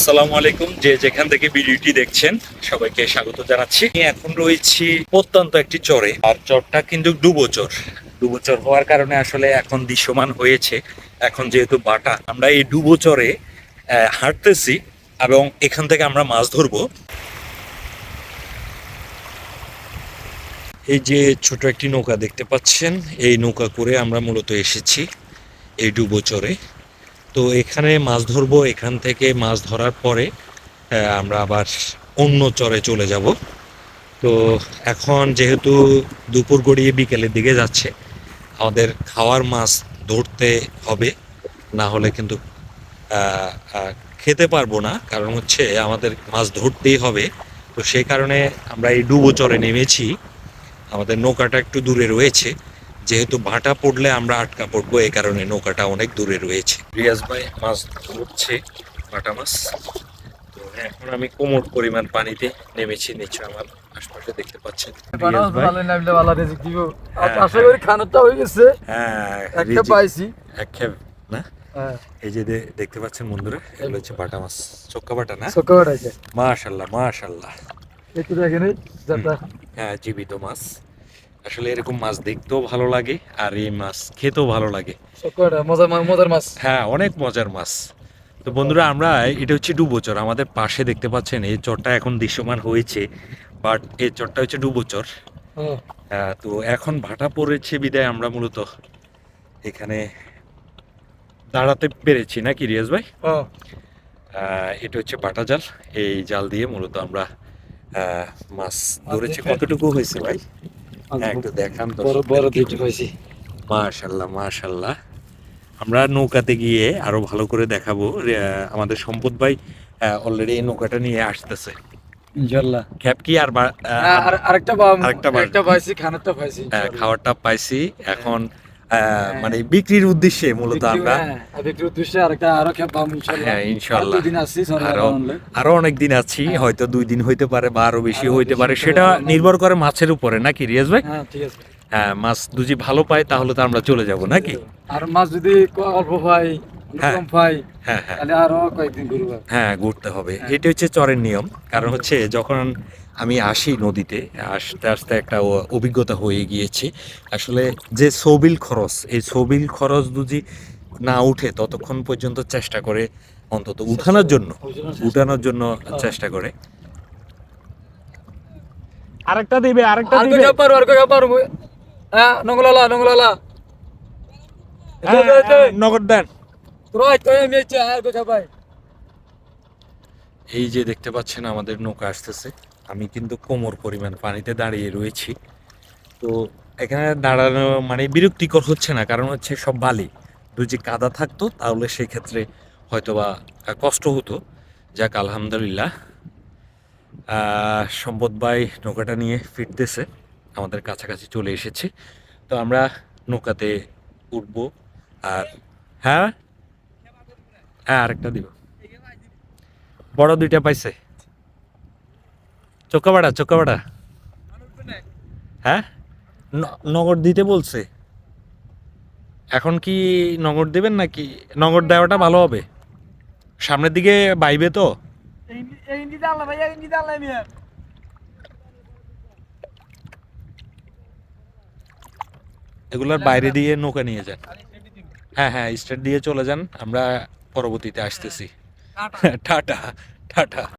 আসসালামু আলাইকুম। যে যেখান থেকে ভিডিওটি দেখছেন সবাইকে স্বাগত জানাচ্ছি। এখন রয়েছি প্রত্যন্ত একটি চরে আর চরটা কিন্তু ডুবো চর ডুবো চর হওয়ার কারণে আসলে এখন দৃশ্যমান হয়েছে। এখন যেহেতু বাটা আমরা এই ডুবো চরে আহ, হাঁটতেছি এবং এখান থেকে আমরা মাছ ধরবো। এই যে ছোট একটি নৌকা দেখতে পাচ্ছেন এই নৌকা করে আমরা মূলত এসেছি এই ডুবো চরে তো এখানে মাছ ধরবো, এখান থেকে মাছ ধরার পরে আমরা আবার অন্য চরে চলে যাব। তো এখন যেহেতু দুপুর গড়িয়ে বিকেলের দিকে যাচ্ছে, আমাদের খাওয়ার মাছ ধরতে হবে, না হলে কিন্তু খেতে পারব না। কারণ হচ্ছে আমাদের মাছ ধরতেই হবে। তো সেই কারণে আমরা এই ডুবো চরে নেমেছি। আমাদের নৌকাটা একটু দূরে রয়েছে। যেহেতু ভাটা পড়লে আমরা আটকা পড়ব এই কারণে নৌকাটা অনেক দূরে রয়েছে। রিয়াজ ভাই মাছ ধরছে ভাটা মাছ। তো এখন আমি কোমর পরিমাণ পানিতে নেমেছি নিচে আমার আশপাশে দেখতে পাচ্ছেন। রিয়াজ ভালো নামলে ভালো রেজিক দিব। হ্যাঁ, আশা করি খানাটা হয়ে গেছে। হ্যাঁ একটা পাইছি। এক খেপ না? হ্যাঁ। এই যে দেখতে পাচ্ছেন বন্ধুরা এগুলো হচ্ছে বাটা মাছ। চক্কা বাটা না? সকাল আছে মাশাল্লাহ মাশাল্লাহ। একটু দেখেন এই হ্যাঁ জীবিত মাছ। আসলে এরকম মাছ দেখতেও ভালো লাগে আর এই মাছ খেতেও ভালো লাগে। মজার মাছ। হ্যাঁ অনেক মজার মাছ। তো বন্ধুরা আমরা এটা হচ্ছে ডুবোচর। আমাদের পাশে দেখতে পাচ্ছেন এই চরটা এখন দৃশ্যমান হয়েছে বাট এই চরটা হচ্ছে ডুবোচর। হ্যাঁ তো এখন ভাটা পড়েছে বিদায় আমরা মূলত। এখানে দাঁড়াতে পেরেছি নাকি রিয়াজ ভাই? এটা হচ্ছে বাটা জাল। এই জাল দিয়ে মূলত আমরা আহ, মাছ ধরেছি। কতটুকু হয়েছে ভাই? একটু দেখান বড় বড় দুইটা পাইছি। মাশাল্লাহ মাশাল্লাহ। আমরা নৌকাতে গিয়ে আরও ভালো করে দেখাবো আমাদের সম্পদ ভাই অলরেডি এই নৌকাটা নিয়ে আসতেছে। ইনশাআল্লাহ ক্যাপ কি আর হ্যাঁ, আরেকটা পাম আরেকটা পাইছি। এখন মানে বিক্রির উদ্দেশ্যে মূলত আমরা। বিক্রি উদ্দেশ্যে আরেকটা আরও অনেকদিন হ্যাঁ, ইনশাআল্লাহ। আর আরও আরও অনেক দিন আছি হয়তো দুই দিন হইতে পারে বা আরও বেশি হইতে পারে। সেটা নির্ভর করে মাছের উপরে নাকি রিয়াজ ভাই? হ্যাঁ ঠিক আছে। হ্যাঁ মাছ দুজি ভালো পায় তাহলে তো আমরা চলে যাব নাকি? আর মাছ যদি অল্প হ্যাঁ। কম পাই হ্যাঁ হ্যাঁ। তাহলে আরও কয়েকদিন ঘুরবো। হ্যাঁ ঘুরতে হবে। এটা হচ্ছে চরের নিয়ম। কারণ হচ্ছে যখন আমি আসি নদীতে আসতে আসতে একটা অভিজ্ঞতা হয়ে গিয়েছে। আসলে যে সবিল খরচ এই সবিল খরচ যদি না উঠে ততক্ষণ পর্যন্ত চেষ্টা করে অন্তত উঠানোর জন্য উঠানোর জন্য চেষ্টা করে। আরেকটা দিবে আরেকটা আর কই পারো আর কই পারো হ্যাঁ নঙ্গলালা নঙ্গলালা নগদ দেন এই যে দেখতে পাচ্ছেন আমাদের নৌকা আসতেছে। আমি কিন্তু কোমর পরিমাণ পানিতে দাঁড়িয়ে রয়েছি। তো এখানে দাঁড়ানো মানে বিরক্তিকর হচ্ছে না কারণ হচ্ছে সব বালি। যদি কাদা থাকতো তাহলে সেক্ষেত্রে হয়তোবা আহ, কষ্ট হতো। যাক আলহামদুলিল্লাহ। সম্পদ ভাই নৌকাটা নিয়ে ফিরতেছে। আমাদের কাছাকাছি চলে এসেছে। তো আমরা নৌকাতে উঠবো। আর হ্যাঁ? হ্যাঁ আরেকটা দিব। বড় দুইটা পাইছে। চোকাবাড়া চোকাবাড়া হ্যাঁ? ন- নগদ দিতে বলছে। এখন কি নগদ দেবেন নাকি? নগদ দেওয়াটা ভালো হবে। সামনের দিকে বাইবে তো। এগুলোর বাইরে দিয়ে নৌকা নিয়ে যান। হ্যাঁ হ্যাঁ স্টেট দিয়ে চলে যান। আমরা পরবর্তীতে আসতেছি। Tata tata.